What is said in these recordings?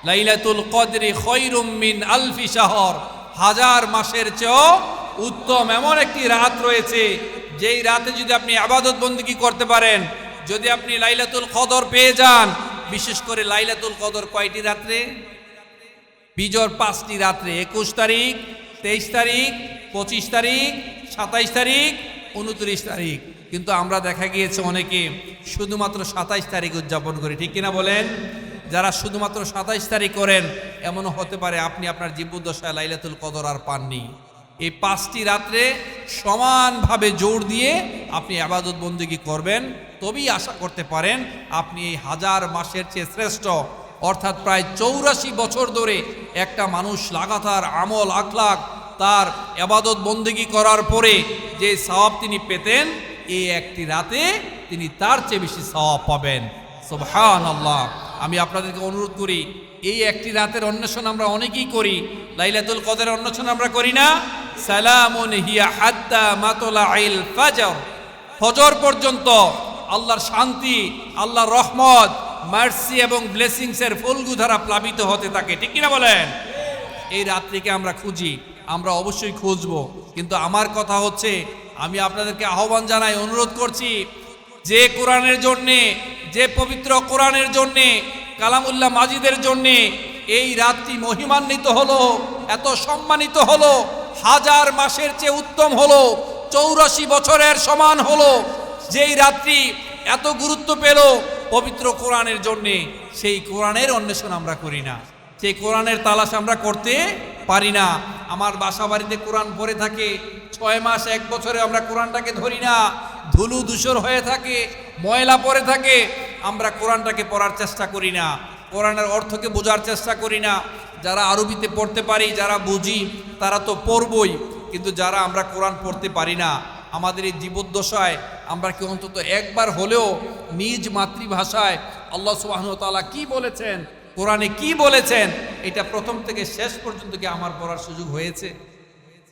লাইলাতুল কদরি খৈরুম মিন আলফি শাহর। হাজার মাসের চেয়েও উত্তম এমন একটি রাত রয়েছে, যেই রাতে যদি আপনি আবাদত বন্দিগি করতে পারেন, যদি আপনি লাইলাতুল কদর পেয়ে যান, বিশেষ করে লাইলাতুল কদর কয়টি রাত্রে? বিজর পাঁচটি রাত্রে, একুশ তারিখ, তেইশ তারিখ, পঁচিশ তারিখ, সাতাইশ তারিখ, উনত্রিশ তারিখ। কিন্তু আমরা দেখা গিয়েছে অনেকে শুধুমাত্র সাতাইশ তারিখ উদযাপন করি, ঠিক কিনা বলেন? যারা শুধুমাত্র সাতাইশ তারিখ করেন, এমনও হতে পারে আপনি আপনার জীবদ্দশায় লাইলাতুল কদর আর পাননি। এই পাঁচটি রাত্রে সমানভাবে জোর দিয়ে আপনি আবাদত বন্দিগি করবেন। তবেই আশা করতে পারেন, আপনি এই হাজার মাসের চেয়ে শ্রেষ্ঠ, অর্থাৎ প্রায় চৌরাশি বছর ধরে একটা মানুষ লাগাতার আমল আখলাক তার আবাদত বন্দিগি করার পরে যে সওয়াব তিনি পেতেন, এই একটি রাতে তিনি তার চেয়ে বেশি সওয়াব পাবেন। সুবহান আল্লাহ আমি আপনাদেরকে অনুরোধ করি, এই একটি রাতের অন্বেষণ আমরা অনেকেই করি, লাইলাতুল কদের অন্বেষণ আমরা করি না। সালামুন হিয়া হাত্তা মাতলা আইল ফাজর। ফজর পর্যন্ত আল্লাহর শান্তি, আল্লাহর রহমত, মার্সি এবং ব্লেসিংস এর ফুলগু ধারা প্লাবিত হতে থাকে। ঠিক কিনা বলেন? এই রাত্রিকে আমরা খুঁজি, আমরা অবশ্যই খুঁজবো। কিন্তু আমার কথা হচ্ছে, আমি আপনাদেরকে আহ্বান জানাই, অনুরোধ করছি, যে কোরআনের জন্যে যে পবিত্র কোরআনের জন্যে, কালামুল্লাহ মাজিদের জন্যে এই রাত্রি মহিমান্বিত হলো, এত সম্মানিত হলো, হাজার মাসের চেয়ে উত্তম হলো, চৌরাশি বছরের সমান হলো, যেই রাত্রি এত গুরুত্ব পেল পবিত্র কোরআনের জন্যে, সেই কোরআনের অন্বেষণ আমরা করি না। সেই কোরআনের তালাশ আমরা করতে পারি না। আমার বাসা বাড়িতে কোরআন পড়ে থাকে, ছয় মাস, এক বছরে আমরা কোরআনটাকে ধরি না। ধুলু ধূসর হয়ে থাকে, ময়লা পড়ে থাকে, আমরা কোরআনটাকে পড়ার চেষ্টা করি না। কোরআনের অর্থকে বোঝার চেষ্টা করি না। যারা আরবিতে পড়তে পারি, যারা বুঝি, তারা তো পড়বই, কিন্তু যারা আমরা কোরআন পড়তে পারি না, আমাদের এই জীবদ্দশায় আমরা কি অন্তত একবার হলেও নিজ মাতৃভাষায় আল্লাহ সুবাহতালা কি বলেছেন, কোরআনে কি বলেছেন, এটা প্রথম থেকে শেষ পর্যন্ত কি আমার পড়ার সুযোগ হয়েছে?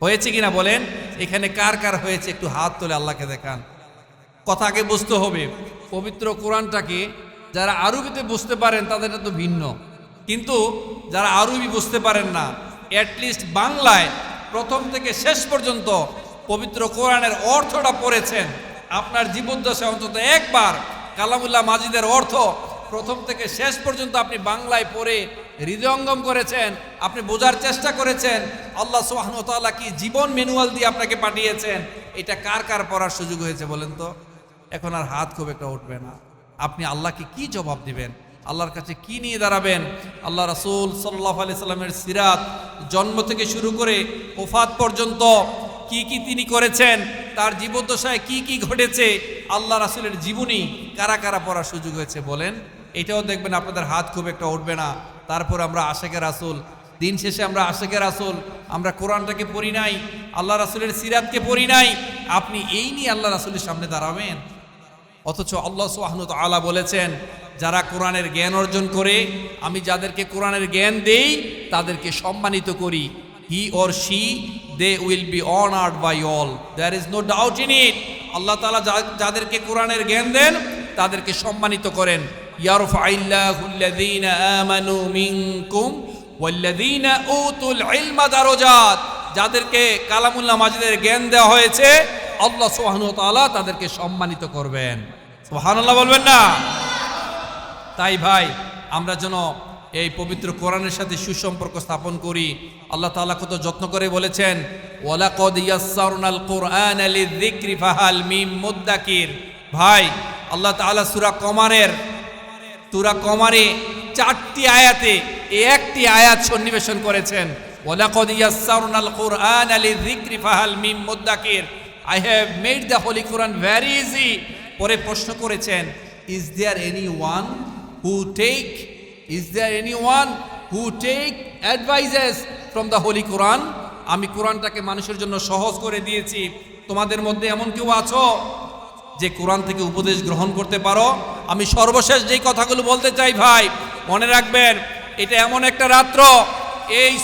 হয়েছে কিনা বলেন? এখানে কার কার হয়েছে? একটু হাত তোলে আল্লাহকে দেখান। কথাকে বুঝতে হবে। পবিত্র কোরআনটাকে যারা আরবিতে বুঝতে পারেন তাদের তো ভিন্ন। কিন্তু যারা আরবি বুঝতে পারেন না অ্যাটলিস্ট বাংলায় প্রথম থেকে শেষ পর্যন্ত পবিত্র কোরআনের অর্থটা পড়েছেন। আপনার জীবদ্দশায় অন্তত একবার কালামুল্লাহ মাজিদের অর্থ প্রথম থেকে শেষ পর্যন্ত আপনি বাংলায় পড়ে হৃদয়ঙ্গম করেছেন, আপনি বোঝার চেষ্টা করেছেন, আল্লাহ সোহানুতাল্লাহ কি জীবন ম্যানুয়াল দিয়ে আপনাকে পাঠিয়েছেন, এটা কার কার পড়ার সুযোগ হয়েছে বলেন তো? এখন আর হাত খুব একটা উঠবে না। আপনি আল্লাহকে কি জবাব দিবেন? আল্লাহর কাছে কি নিয়ে দাঁড়াবেন? আল্লাহ রাসুল সাল্লাহ আলি সাল্লামের সিরাত জন্ম থেকে শুরু করে ওফাত পর্যন্ত কি কি তিনি করেছেন, তার জীবদ্দশায় কি কি ঘটেছে, আল্লাহ রাসুলের জীবনী কারা কারা পড়ার সুযোগ হয়েছে বলেন। এটাও দেখবেন আপনাদের হাত খুব একটা উঠবে না। তারপর আমরা আশেকের রাসুল, দিন শেষে আমরা আশেকের রাসুল, আমরা কোরআনটাকে পড়ি নাই, আল্লাহ রাসুলের সিরাতকে পড়ি নাই। আপনি এই নিয়ে আল্লাহ রাসুলের সামনে দাঁড়াবেন? অথচ আল্লাহ সুহানুত আলা বলেছেন, যারা কোরআনের জ্ঞান অর্জন করে, আমি যাদেরকে কোরআনের জ্ঞান দেই, তাদেরকে সম্মানিত করি। He or she they will be honoured by all there is no doubt in it Allah তালা যাদেরকে কোরআনের জ্ঞান দেন, তাদেরকে সম্মানিত করেন। দারাজাত। যাদেরকে কালামুল্লাহ মাজিদের জ্ঞান দেওয়া হয়েছে, আল্লাহ সুবহানাহু ওয়া তাআলা তাদেরকে সম্মানিত করবেন। সুবহানাল্লাহ বলবেন না? তাই ভাই, আমরা যেন এই পবিত্র কোরআনের সাথে সুসম্পর্ক স্থাপন করি। আল্লাহ তাআলা কত যত্ন করে বলেছেন, ওয়ালাকাদ মিম ভাই, আল্লাহ তাআলা সূরা কমারের, সূরা কমারে চারটি আয়াতে একটি আয়াত সন্নিবেশন করেছেন, ওয়ালাকাদ মিম I have made the holy Quran very easy পরে প্রশ্ন করেছেন is there anyone who take is there anyone who take advises from the holy Quran আমি কোরআনটাকে মানুষের জন্য সহজ করে দিয়েছি। তোমাদের মধ্যে এমন কেউ আছো যে কোরআন থেকে উপদেশ গ্রহণ করতে পারো? আমি সর্বশেষ যেই কথাগুলো বলতে চাই ভাই, মনে রাখবেন, এটা এমন একটা রাত্র। এই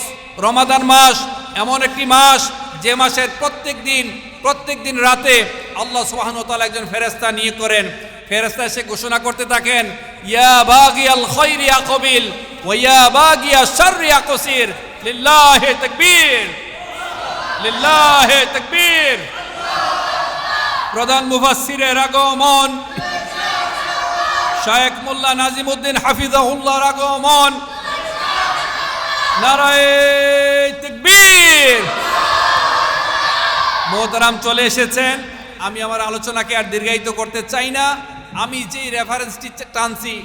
রমাদান মাস এমন একটি মাস যে মাসের প্রত্যেক দিন প্রত্যেক দিন রাতে আল্লাহ সোহানুতাল একজন ফেরেস্তা নিয়ে করেন। ফেরেস্তা এসে ঘোষণা করতে থাকেন, ইয়া বাগি আল খৈরি আকবিল ওয়া বাগিয়া শাররি আকসির লিল্লাহি তাকবীর লিল্লাহি তাকবীর। প্রধান মুফাসসিরের আগমন। শায়েখ মোল্লা নাজিমউদ্দিন হাফিজাহুল্লাহর আগমন। নারায়ে তাকবীর। মোহতারাম চলে এসেছেন। আমি আমার আলোচনাকে আর দীর্ঘায়িত করতে চাই না। আমি যেই রেফারেন্সটি টানছি,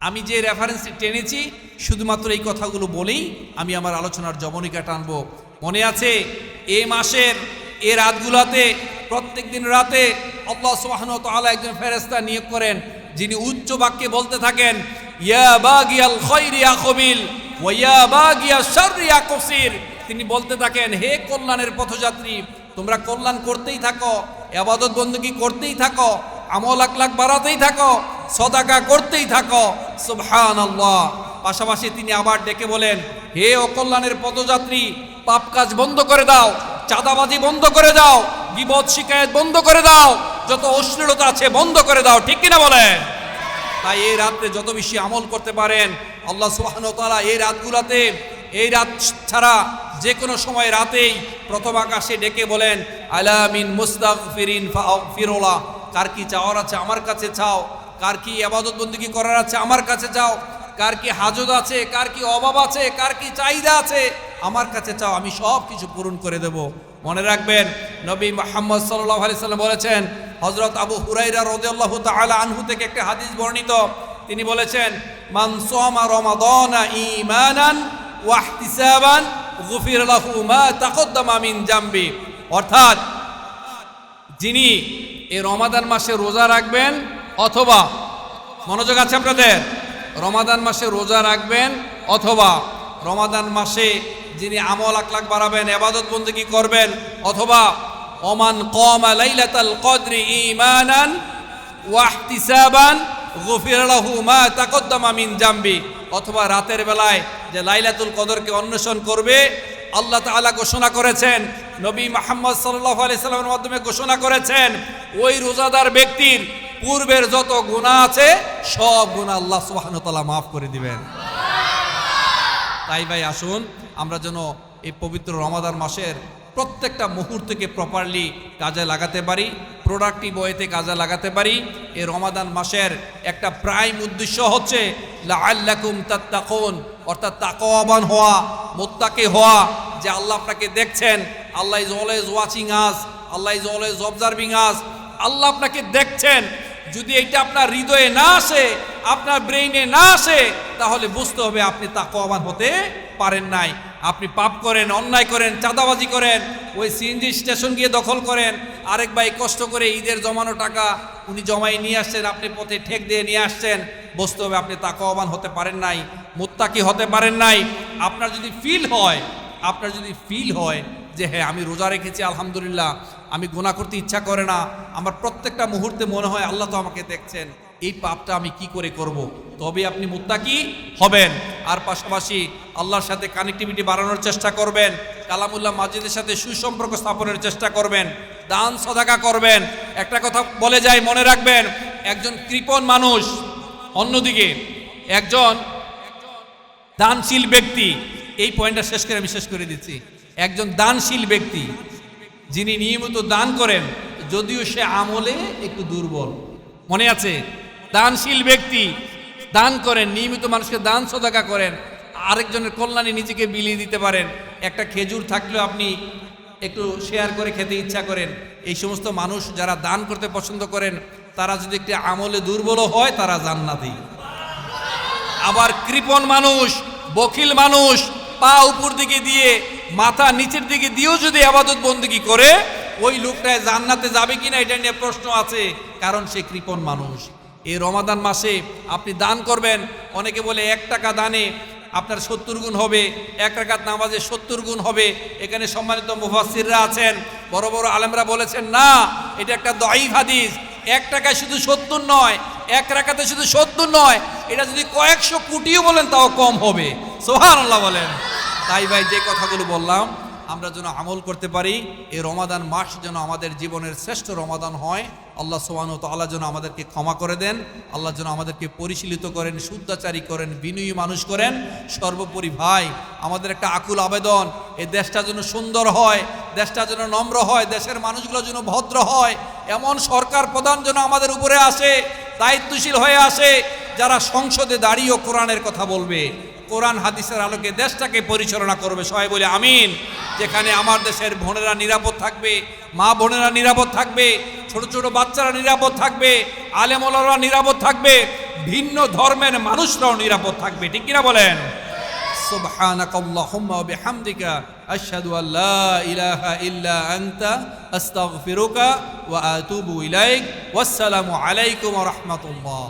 আমি যে রেফারেন্সটি টেনেছি, শুধুমাত্র এই কথাগুলো বলেই আমি আমার আলোচনার জবনিকা টানব। মনে আছে, এ মাসের এ রাতগুলোতে, প্রত্যেক দিন রাতে আল্লাহ সুবহান তাআলা একজন ফেরেস্তা নিয়োগ করেন, যিনি উচ্চ বাক্যে বলতে থাকেন তিনি বলতে থাকেন, হে কল্যাণের পথযাত্রী তোমরা কল্যাণ করতেই থাকো, আবাদত বন্দী করতেই থাকো, আমল আখলাখ বাড়াতেই থাকো, সদাকা করতেই থাকো। সুবহান আল্লাহ পাশাপাশি তিনি আবার ডেকে বলেন, হে অকল্যাণের পদযাত্রী, পাপ কাজ বন্ধ করে দাও, চাঁদাবাজি বন্ধ করে দাও বিপদ শিকায়ত বন্ধ করে দাও, যত অশ্লীলতা আছে বন্ধ করে দাও, ঠিক কিনা বলেন? তাই এই রাত্রে যত বেশি আমল করতে পারেন, আল্লাহ সুবহান এই রাতগুলাতে, এই রাত ছাড়া যে কোনো সময় রাতেই প্রথম আকাশে ডেকে বলেন আলামিন মুস্তাগফিরিন ফিরোলা কার কি চাওয়ার আছে আমার কাছে চাও? কার কি আবাদত বন্দুকি করার আছে আমার কাছে চাও? কার কি হাজত আছে? কার কি অভাব আছে? কার কি চাহিদা আছে? আমার কাছে চাও, আমি সব কিছু পূরণ করে দেব। মনে রাখবেন, নবী মোহাম্মদ সাল্লাহ আলি সাল্লাম বলেছেন হজরত আবু হুরাইরা রদিয়াল্লাহু তাআলা আনহু থেকে একটা হাদিস বর্ণিত। তিনি বলেছেন, মান সোমা রমাদানা ঈমানান ওয়াহতিসাবান গুফির মিন জামবি। অর্থাৎ যিনি এই রমাদান মাসে রোজা রাখবেন অথবা, মনোযোগ আছে আপনাদের? রমাদান মাসে রোজা রাখবেন অথবা, রমাদান মাসে যিনি আমল আকলাক বাড়াবেন, এবাদত বন্দেগী করবেন? অথবা, ওমান কম লাইলাতাল কদরি ঈমানান ওয়াহতিসাবান গফির লাহু মা তাকদ্দামা মিন জামবি। অথবা রাতের বেলায় যে লাইলাতুল কদরকে অন্বেষণ করবে, আল্লাহ তাআলা ঘোষণা করেছেন, নবী মোহাম্মদ সাল্লাহ আলি সাল্লামের মাধ্যমে ঘোষণা করেছেন, ওই রোজাদার ব্যক্তির পূর্বের যত গুণা আছে, সব গুণা আল্লাহ সুবহান তাআলা মাফ করে দিবেন। তাই ভাই, আসুন, আমরা যেন এই পবিত্র রমাদান মাসের প্রত্যেকটা মুহূর্তকে প্রপারলি কাজে লাগাতে পারি। প্রোডাক্টিভ ওয়েতে কাজে লাগাতে পারি। এই রমাদান মাসের একটা প্রাইম উদ্দেশ্য হচ্ছে, লাআল্লাকুম তাত্তাকুন, অর্থাৎ তাকওয়াবান হওয়া, মোত্তাকে হওয়া, যে আল্লাহ আপনাকে দেখছেন, Allah is always watching us Allah is always observing us Allah আপনাকে দেখছেন। যদি এটা আপনার হৃদয়ে না আসে, আপনার ব্রেইনে না আসে, তাহলে বুঝতে হবে আপনি তাকওয়াবান হতে পারেন নাই। আপনি পাপ করেন, অন্যায় করেন, চাঁদাবাজি করেন, ওই সিএনজি স্টেশন গিয়ে দখল করেন, আরেক ভাই কষ্ট করে ঈদের জমানো টাকা উনি জমাই নিয়ে আসছেন, আপনি পথে ঠেক দিয়ে নিয়ে আসছেন বুঝতে হবে, আপনি তাকওয়াবান হতে পারেন নাই, মুত্তাকি হতে পারেন নাই। আপনার যদি ফিল হয়, আপনার যদি ফিল হয় যে হ্যাঁ আমি রোজা রেখেছি, আলহামদুলিল্লাহ, আমি গোনা করতে ইচ্ছা করে না, আমার প্রত্যেকটা মুহূর্তে মনে হয় আল্লাহ তো আমাকে দেখছেন। এই পাপটা আমি কি করে করব। তবে আপনি মুত্তাকি হবেন। আর পাশাপাশি আল্লাহর সাথে কানেক্টিভিটি বাড়ানোর চেষ্টা করবেন, কালামুল্লাহ মাজিদের সাথে সুসম্পর্ক স্থাপনের চেষ্টা করবেন, দান সদাকা করবেন। একটা কথা বলে যায়, মনে রাখবেন, একজন কৃপণ মানুষ, অন্যদিকে একজন দানশীল ব্যক্তি, এই পয়েন্টটা শেষ করে আমি শেষ করে দিচ্ছি। একজন দানশীল ব্যক্তি, যিনি নিয়মিত দান করেন, যদিও সে আমলে একটু দুর্বল। মনে আছে? দানশীল ব্যক্তি দান করেন, নিয়মিত মানুষকে দান সদাকা করেন, আরেকজনের কল্যাণে নিজেকে বিলিয়ে দিতে পারেন। একটা খেজুর থাকলেও আপনি একটু শেয়ার করে খেতে ইচ্ছা করেন। এই সমস্ত মানুষ যারা দান করতে পছন্দ করেন, তারা যদি একটি আমলে দুর্বল হয়, তারা জান্নাতি। আবার কৃপণ মানুষ বকিল মানুষ, পা উপর দিকে দিয়ে, মাথা নিচের দিকে দিয়েও যদি আবাদত বন্দিগি করে, ওই লোকটায় জান্নাতে যাবে কিনা এটা নিয়ে প্রশ্ন আছে, কারণ সে কৃপণ মানুষ। এই রমাদান মাসে আপনি দান করবেন। অনেকে বলে এক টাকা দানে আপনার সত্তর গুণ হবে, এক রাকাত নামাজে সত্তর গুণ হবে। এখানে সম্মানিত মুফাসিররা আছেন। বড় বড় আলেমরা বলেছেন, না, এটা একটা দয়ীফ হাদিস। এক টাকায় শুধু সত্তর নয়, এক রাকাতে শুধু সত্তর নয়। এটা যদি কয়েকশো কোটিও বলেন, তাও কম হবে। সোহান আল্লাহ বলেন। তাই ভাই, যে কথাগুলো বললাম আমরা যেন আমল করতে পারি, এই রমাদান মাস যেন আমাদের জীবনের শ্রেষ্ঠ রমাদান হয়। আল্লাহ সোহানু তাল্লাহ যেন আমাদেরকে ক্ষমা করে দেন, আল্লাহ যেন আমাদেরকে পরিশীলিত করেন শুদ্ধাচারী করেন, বিনয়ী মানুষ করেন। সর্বোপরি ভাই, আমাদের একটা আকুল আবেদন, এই দেশটা যেন সুন্দর হয়, দেশটা যেন নম্র হয়, দেশের মানুষগুলো যেন ভদ্র হয়। এমন সরকার প্রধান যেন আমাদের উপরে আসে, দায়িত্বশীল হয়ে আসে, যারা সংসদে দাঁড়িয়েও কোরআনের কথা বলবে। কোরআন হাদিসের আলোকে দেশটাকে পরিচালনা করবে সবাই বলে আমিন যেখানে আমার দেশের বোনেরা নিরাপদ থাকবে মা বোনেরা নিরাপদ থাকবে ছোট ছোট বাচ্চারা নিরাপদ থাকবে আলেমলারা নিরাপদ থাকবে ভিন্ন ধর্মের মানুষরাও নিরাপদ থাকবে ঠিক কিনা বলেন سبحانك اللهم وبحمدك أشهد أن لا إله إلا أنت أستغفرك وأتوب إليك والسلام عليكم ورحمة الله